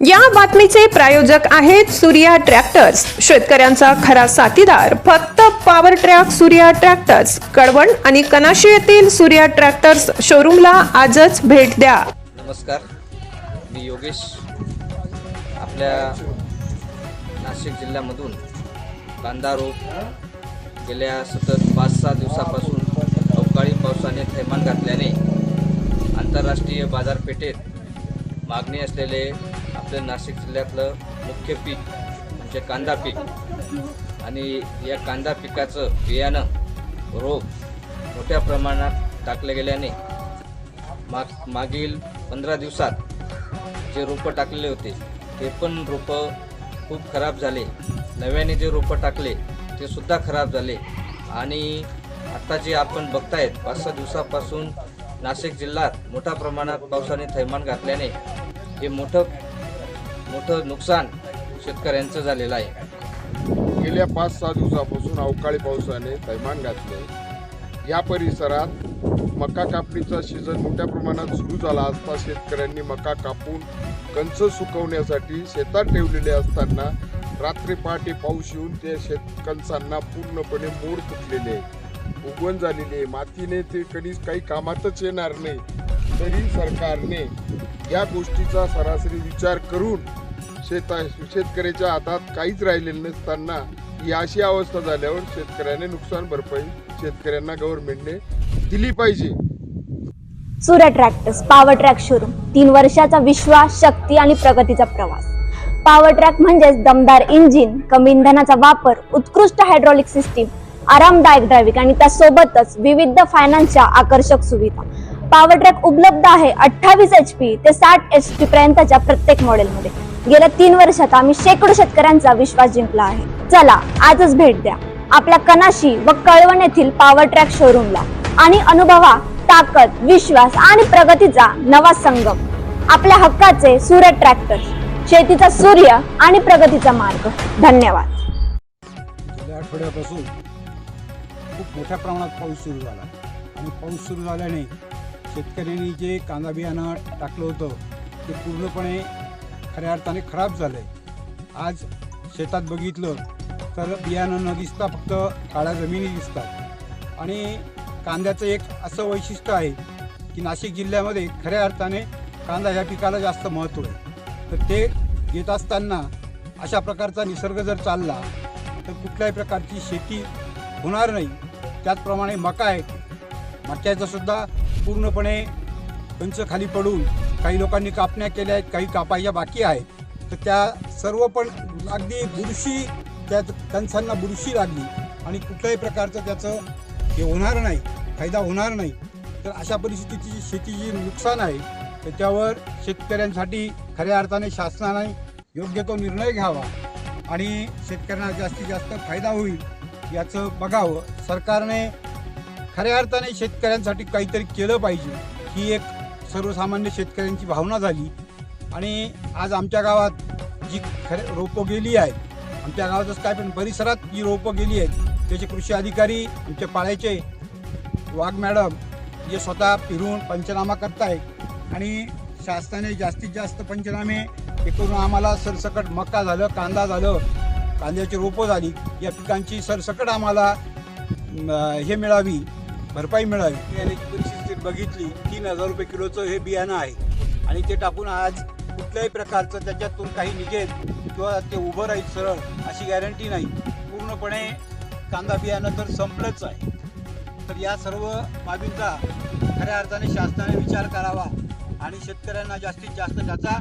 या बातमीचे प्रायोजक आहेत सूर्या ट्रॅक्टर्स शेतकऱ्यांचा खरा साथीदार फक्त power track Surya tractors Kalwan आणि कनाशी येथील सूर्या ट्रॅक्टर्स शोरूमला आजच भेट द्या. नमस्कार. मी योगेश. आपल्या नाशिक जिल्ह्यामधून कांदा रोप गेल्या सतत पाच सहा दिवसापासून अवकाळी पावसाने थैमान घातल्याने आंतरराष्ट्रीय बाजारपेठेत मागणी असलेले आपल्या नाशिक जिल्ह्यातलं मुख्य पीक म्हणजे कांदा पीक. आणि या कांदा पिकाचं बियाणं रोप मोठ्या प्रमाणात टाकले गेल्याने माग मागील पंधरा दिवसात जे रोपं टाकलेले होते ते पण रोपं खूप खराब झाले. नव्याने जे रोपं टाकले ते सुद्धा खराब झाले. आणि आता जे आपण बघतायत पाच सहा दिवसापासून नाशिक जिल्ह्यात मोठ्या प्रमाणात पावसाने थैमान घातल्याने हे मोठं मोठं नुकसान शेतकऱ्यांचं झालेलं आहे गेल्या पाच सहा दिवसापासून अवकाळी पावसाने थैमान घातले या परिसरात मका कापणीचा सीझन मोठ्या प्रमाणात सुरू झाला असता शेतकऱ्यांनी मका कापून कंच सुकवण्यासाठी शेतात ठेवलेले असताना रात्री पहाटे पाऊस येऊन ते शेत कंचांना पूर्णपणे मोड तुटलेले आहे. उगवण झालेली आहे. मातीने ते कधी काही कामातच येणार नाही. तरी सरकारने या गोष्टीचा सरासरी विचार करून शेता शेतकऱ्याच्या हातात काहीच राहिलेलं नसताना ही अशी अवस्था झाल्यावर शेतकऱ्याने नुकसान भरपाई शेतकऱ्यांना गव्हर्नमेंटने दिली पाहिजे. सूर्य ट्रॅक्टर्स पॉवर ट्रॅक शोरूम तीन वर्षाचा विश्वास शक्ती आणि प्रगतीचा प्रवास. पॉवर ट्रॅक म्हणजेच दमदार इंजिन कमी इंधनाचा वापर उत्कृष्ट हायड्रॉलिक सिस्टीम आरामदायक ड्रायव्हिंग आणि त्यासोबतच विविध फायनान्सच्या आकर्षक सुविधा. पॉवर ट्रॅक उपलब्ध आहे अठ्ठावीस एच पी ते साठ एच पी पर्यंतच्या प्रत्येक मॉडेलमध्ये गेल्या तीन वर्षात आम्ही शेकडो शेतकऱ्यांचा विश्वास जिंकला आहे. चला आजच भेट द्या. आपल्या कनाशी व कळवण येथील पॉवर ट्रॅक शोरूमला आणि अनुभवा ताकद विश्वास आणि प्रगतीचा नवा संगम. आपल्या हक्काचे सूर्य ट्रॅक्टर शेतीचा सूर्य आणि प्रगतीचा मार्ग. धन्यवाद. आठवड्यापासून खूप मोठ्या प्रमाणात पाऊस सुरू झाला. आणि पाऊस सुरू झाल्याने शेतकऱ्यांनी जे कांदा बियाणं टाकलं होतं ते पूर्णपणे खऱ्या अर्थाने खराब झालं आहे आज शेतात बघितलं तर बियाणं न दिसता फक्त काळ्या जमिनी दिसतात. आणि कांद्याचं एक असं वैशिष्ट्य आहे की नाशिक जिल्ह्यामध्ये खऱ्या अर्थाने कांदा ह्या पिकाला जास्त महत्त्व आहे. तर ते घेत असताना अशा प्रकारचा निसर्ग जर चालला तर कुठल्याही प्रकारची शेती होणार नाही. त्याचप्रमाणे मका आहे. मक्याचंसुद्धा पूर्णपणे कंच खाली पडून काही लोकांनी कापण्या केल्या आहेत काही कापायच्या बाकी आहेत. तर त्या सर्व पण अगदी बुरशी त्या कणसांना बुरशी लागली आणि कुठल्याही प्रकारचं त्याचं हे होणार नाही फायदा होणार नाही. तर अशा परिस्थितीची शेतीची नुकसान आहे त्याच्यावर शेतकऱ्यांसाठी खऱ्या अर्थाने शासनाने योग्य तो निर्णय घ्यावा आणि शेतकऱ्यांना जास्तीत जास्त फायदा होईल. याचं बघावं. सरकारने खऱ्या अर्थाने शेतकऱ्यांसाठी काहीतरी केलं पाहिजे. ही एक सर्वसामान्य शेतकऱ्यांची भावना झाली. आणि आज आमच्या गावात जी खरे रोपं गेली आहेत आमच्या गावातच काय पण परिसरात जी रोपं गेली आहेत त्याचे कृषी अधिकारी आमचे पाळ्याचे वाघ मॅडम जे स्वतः फिरून पंचनामा करतायत आणि शासनाने जास्तीत जास्त पंचनामे हे करून आम्हाला सरसकट मका झालं कांदा झालं कांद्याची रोपं झाली या पिकांची सरसकट आम्हाला हे मिळावी भरपाई मिळावी. बियाण्याची परिस्थिती बघितली. तीन हजार रुपये किलोचं हे बियाणं आहे. आणि ते टाकून आज कुठल्याही प्रकारचं त्याच्यातून काही निघेल किंवा ते उभं राहील सरळ अशी गॅरंटी नाही. पूर्णपणे कांदा बियाणं तर संपलंच आहे. तर या सर्व बाबींचा खऱ्या अर्थाने शासनाने विचार करावा. आणि शेतकऱ्यांना जास्तीत जास्त त्याचा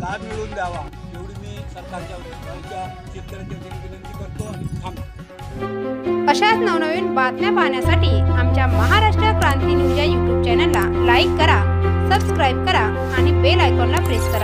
लाभ मिळवून द्यावा. एवढी मी सरकारच्या वतीच्या शेतकऱ्यांच्या विनंती करतो आणि थांबतो अशाच नवनवीन बातम्या पाहण्यासाठी आमच्या महाराष्ट्र क्रांती न्यूज या यूट्यूब चॅनलला लाईक करा सबस्क्राईब करा आणि बेल आयकॉनला प्रेस करा.